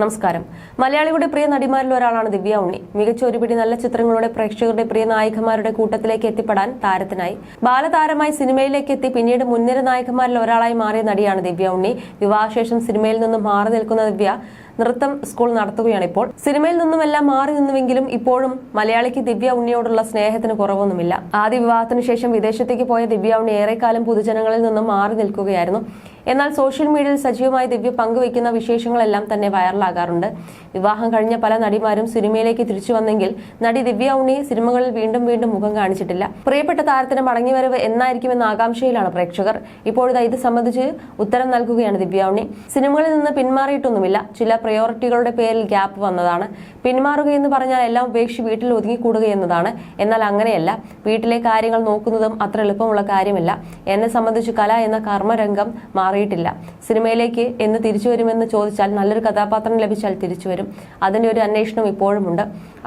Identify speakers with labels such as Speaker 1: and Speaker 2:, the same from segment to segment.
Speaker 1: നമസ്കാരം. മലയാളികളുടെ പ്രിയ നടിമാരിൽ ഒരാളാണ് ദിവ്യ ഉണ്ണി. മികച്ച ഒരുപിടി നല്ല ചിത്രങ്ങളുടെ പ്രേക്ഷകരുടെ പ്രിയ നായികമാരുടെ കൂട്ടത്തിലേക്ക് എത്തിപ്പെടാൻ താരത്തിനായി. ബാലതാരമായി സിനിമയിലേക്ക് എത്തി പിന്നീട് മുൻനിര നായികമാരിൽ ഒരാളായി മാറിയ നടിയാണ് ദിവ്യ ഉണ്ണി. വിവാഹശേഷം സിനിമയിൽ നിന്നും മാറി നിൽക്കുന്ന ദിവ്യ നൃത്തം സ്കൂൾ നടത്തുകയാണ് ഇപ്പോൾ സിനിമയിൽ നിന്നുമെല്ലാം മാറി നിന്നുവെങ്കിലും ഇപ്പോഴും മലയാളിക്ക് ദിവ്യ ഉണ്ണിയോടുള്ള സ്നേഹത്തിന് കുറവൊന്നുമില്ല. ആദ്യ വിവാഹത്തിന് ശേഷം വിദേശത്തേക്ക് പോയ ദിവ്യ ഉണ്ണി ഏറെക്കാലം പൊതുജനങ്ങളിൽ നിന്നും മാറി നിൽക്കുകയായിരുന്നു. എന്നാൽ സോഷ്യൽ മീഡിയയിൽ സജീവമായി ദിവ്യ പങ്കുവയ്ക്കുന്ന വിശേഷങ്ങളെല്ലാം തന്നെ വൈറലാകാറുണ്ട്. വിവാഹം കഴിഞ്ഞ പല നടിമാരും സിനിമയിലേക്ക് തിരിച്ചു വന്നെങ്കിൽ നടി ദിവ്യ ഉണ്ണി സിനിമകളിൽ വീണ്ടും വീണ്ടും മുഖം കാണിച്ചിട്ടില്ല. പ്രിയപ്പെട്ട താരത്തിന് മടങ്ങിവരവ് എന്നായിരിക്കുമെന്ന ആകാംക്ഷയിലാണ് പ്രേക്ഷകർ. ഇപ്പോഴത്തെ ഇത് സംബന്ധിച്ച് ഉത്തരം നൽകുകയാണ് ദിവ്യ ഉണ്ണി. സിനിമകളിൽ നിന്ന് പിന്മാറിയിട്ടൊന്നുമില്ല. ചില പ്രയോറിറ്റികളുടെ പേരിൽ ഗ്യാപ്പ് വന്നതാണ്. പിന്മാറുക എന്ന് പറഞ്ഞാൽ എല്ലാം ഉപേക്ഷിച്ച് വീട്ടിൽ ഒതുങ്ങിക്കൂടുക എന്നതാണ്. എന്നാൽ അങ്ങനെയല്ല. വീട്ടിലെ കാര്യങ്ങൾ നോക്കുന്നതും അത്ര എളുപ്പമുള്ള കാര്യമല്ല. എന്നെ സംബന്ധിച്ച് കല എന്ന കർമ്മരംഗം മാറിയിട്ടില്ല സിനിമയിലേക്ക് എന്ന് തിരിച്ചു വരുമെന്ന് ചോദിച്ചാൽ നല്ലൊരു കഥാപാത്രം ലഭിച്ചാൽ തിരിച്ചു വരും. അതിന്റെ ഒരു അന്വേഷണം ഇപ്പോഴുമുണ്ട്.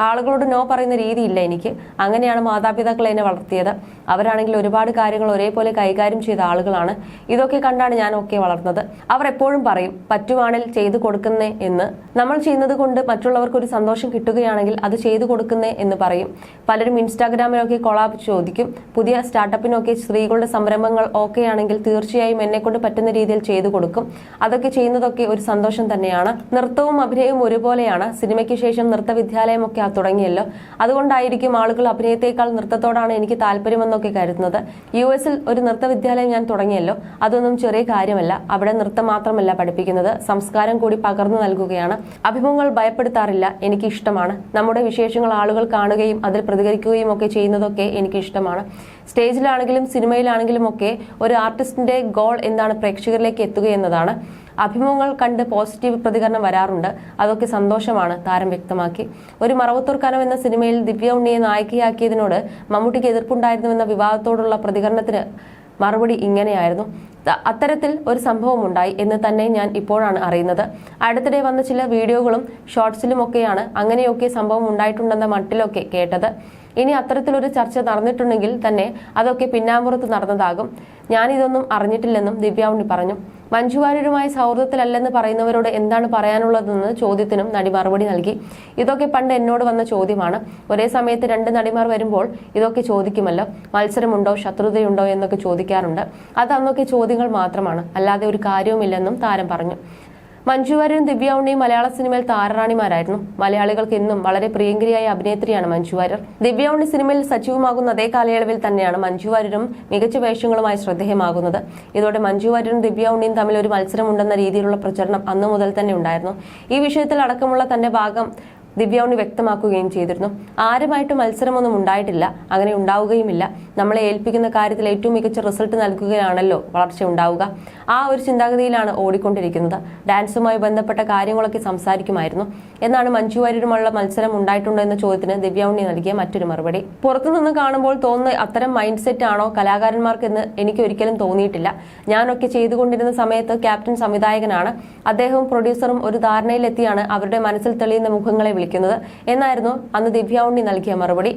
Speaker 1: ആളുകളോട് നോ പറയുന്ന രീതിയില്ല എനിക്ക്. അങ്ങനെയാണ് മാതാപിതാക്കൾ എന്നെ വളർത്തിയത്. അവരാണെങ്കിൽ ഒരുപാട് കാര്യങ്ങൾ ഒരേപോലെ കൈകാര്യം ചെയ്ത ആളുകളാണ്. ഇതൊക്കെ കണ്ടാണ് ഞാൻ വളർന്നത്. അവർ എപ്പോഴും പറയും പറ്റുവാണിൽ ചെയ്തു കൊടുക്കുന്നേ എന്ന്. നമ്മൾ ചെയ്യുന്നത് കൊണ്ട് മറ്റുള്ളവർക്ക് ഒരു സന്തോഷം കിട്ടുകയാണെങ്കിൽ അത് ചെയ്തു കൊടുക്കുന്നേ എന്ന് പറയും. പലരും ഇൻസ്റ്റാഗ്രാമിലൊക്കെ കൊളാബ് ചോദിക്കും. പുതിയ സ്റ്റാർട്ടപ്പിനൊക്കെ സ്ത്രീകളുടെ സംരംഭങ്ങൾ ഓക്കെ ആണെങ്കിൽ തീർച്ചയായും എന്നെ കൊണ്ട് പറ്റുന്ന രീതിയിൽ ചെയ്തു കൊടുക്കും. അതൊക്കെ ചെയ്യുന്നതൊക്കെ ഒരു സന്തോഷം തന്നെയാണ്. നൃത്തവും അഭിനയവും ഒരുപോലെയാണ്. സിനിമയ്ക്ക് ശേഷം നൃത്ത വിദ്യാലയമൊക്കെ തുടങ്ങിയല്ലോ. അതുകൊണ്ടായിരിക്കും ആളുകൾ അഭിനയത്തെക്കാൾ നൃത്തത്തോടാണ് എനിക്ക് താല്പര്യമെന്നൊക്കെ കരുതുന്നത്. യു എസിൽ ഒരു നൃത്ത വിദ്യാലയം ഞാൻ തുടങ്ങിയല്ലോ. അതൊന്നും ചെറിയ കാര്യമല്ല. അവിടെ നൃത്തം മാത്രമല്ല പഠിപ്പിക്കുന്നത്. സംസ്കാരം കൂടി പകർന്നു നൽകുകയാണ്. അഭിമുഖങ്ങൾ ഭയപ്പെടുത്താറില്ല. എനിക്ക് ഇഷ്ടമാണ്. നമ്മുടെ വിശേഷങ്ങൾ ആളുകൾ കാണുകയും അതിൽ പ്രതികരിക്കുകയും ഒക്കെ ചെയ്യുന്നതൊക്കെ എനിക്ക് ഇഷ്ടമാണ്. സ്റ്റേജിലാണെങ്കിലും സിനിമയിലാണെങ്കിലും ഒക്കെ ഒരു ആർട്ടിസ്റ്റിന്റെ ഗോൾ എന്താണ് പ്രേക്ഷകരിലേക്ക് എത്തുക എന്നതാണ്. അഭിമുഖങ്ങൾ കണ്ട് പോസിറ്റീവ് പ്രതികരണം വരാറുണ്ട്. അതൊക്കെ സന്തോഷമാണ് താരം വ്യക്തമാക്കി. ഒരു മറവത്തൂർക്കാനം എന്ന സിനിമയിൽ ദിവ്യ ഉണ്ണിയെ നായികയാക്കിയതിനോട് മമ്മൂട്ടിക്ക് എതിർപ്പുണ്ടായിരുന്നുവെന്ന വിവാദത്തോടുള്ള പ്രതികരണത്തിന് മറുപടി ഇങ്ങനെയായിരുന്നു. അത്തരത്തിൽ ഒരു സംഭവം ഉണ്ടായി എന്ന് തന്നെ ഞാൻ ഇപ്പോഴാണ് അറിയുന്നത്. അടുത്തിടെ വന്ന ചില വീഡിയോകളും ഷോർട്സിലുമൊക്കെയാണ് അങ്ങനെയൊക്കെ സംഭവം ഉണ്ടായിട്ടുണ്ടെന്ന മട്ടിലൊക്കെ കേട്ടത്. ഇനി അത്തരത്തിലൊരു ചർച്ച നടന്നിട്ടുണ്ടെങ്കിൽ തന്നെ അതൊക്കെ പിന്നാമ്പുറത്ത് നടന്നതാകും. ഞാനിതൊന്നും അറിഞ്ഞിട്ടില്ലെന്നും ദിവ്യാവുണ്ണി പറഞ്ഞു. മഞ്ജുവാര്യരുമായി സൗഹൃദത്തിലല്ലെന്ന് പറയുന്നവരോട് എന്താണ് പറയാനുള്ളതെന്ന് ചോദ്യത്തിനും നടി മറുപടി നൽകി. ഇതൊക്കെ പണ്ട് എന്നോട് വന്ന ചോദ്യമാണ്. ഒരേ സമയത്ത് രണ്ട് നടിമാർ വരുമ്പോൾ ഇതൊക്കെ ചോദിക്കുമല്ലോ. മത്സരമുണ്ടോ? ശത്രുതയുണ്ടോ? എന്നൊക്കെ ചോദിക്കാറുണ്ട്. അത് അന്നൊക്കെ ചോദ്യങ്ങൾ മാത്രമാണ്. അല്ലാതെ ഒരു കാര്യവുമില്ലെന്നും താരം പറഞ്ഞു. മഞ്ജു വാര്യരും ദിവ്യ ഉണ്ണിയും മലയാള സിനിമയിൽ താരറാണിമാരായിരുന്നു. മലയാളികൾക്ക് എന്നും വളരെ പ്രിയങ്കരിയായ അഭിനേത്രിയാണ് മഞ്ജു വാര്യർ. ദിവ്യ ഉണ്ണി സിനിമയിൽ സജീവമാകുന്ന അതേ കാലയളവിൽ തന്നെയാണ് മഞ്ജു വാര്യരും മികച്ച വേഷങ്ങളുമായി ശ്രദ്ധേയമാകുന്നത്. ഇതോടെ മഞ്ജു വാര്യരും ദിവ്യ ഉണ്ണിയും തമ്മിൽ ഒരു മത്സരമുണ്ടെന്ന രീതിയിലുള്ള പ്രചരണം അന്നു മുതൽ തന്നെ ഉണ്ടായിരുന്നു. ഈ വിഷയത്തിൽ അടക്കമുള്ള തന്റെ ഭാഗം ദിവ്യ ഉണ്ണി വ്യക്തമാക്കുകയും ചെയ്തിരുന്നു. ആരുമായിട്ട് മത്സരമൊന്നും ഉണ്ടായിട്ടില്ല. അങ്ങനെ ഉണ്ടാവുകയുമില്ല. നമ്മളെ ഏൽപ്പിക്കുന്ന കാര്യത്തിൽ ഏറ്റവും മികച്ച റിസൾട്ട് നൽകുകയാണല്ലോ വളർച്ച ഉണ്ടാവുക. ആ ഒരു ചിന്താഗതിയിലാണ് ഓടിക്കൊണ്ടിരിക്കുന്നത്. ഡാൻസുമായി ബന്ധപ്പെട്ട കാര്യങ്ങളൊക്കെ സംസാരിക്കുമായിരുന്നു. എന്നാണ് മഞ്ജു വാര്യരുമുള്ള മത്സരം ഉണ്ടായിട്ടുണ്ടോ എന്ന ചോദ്യത്തിന് ദിവ്യ ഉണ്ണി നൽകിയ മറ്റൊരു മറുപടി. പുറത്തുനിന്ന് കാണുമ്പോൾ തോന്നുന്ന അത്തരം മൈൻഡ് സെറ്റ് ആണോ കലാകാരന്മാർക്ക് എന്ന് എനിക്ക് ഒരിക്കലും തോന്നിയിട്ടില്ല. ഞാനൊക്കെ ചെയ്തുകൊണ്ടിരുന്ന സമയത്ത് ക്യാപ്റ്റൻ സംവിധായകനാണ്. അദ്ദേഹവും പ്രൊഡ്യൂസറും ഒരു ധാരണയിലെത്തിയാണ് അവരുടെ മനസ്സിൽ തെളിയുന്ന മുഖങ്ങളെ വിളിക്കുന്നത്. എന്നായിരുന്നു അന്ന് ദിവ്യ ഉണ്ണി നൽകിയ മറുപടി.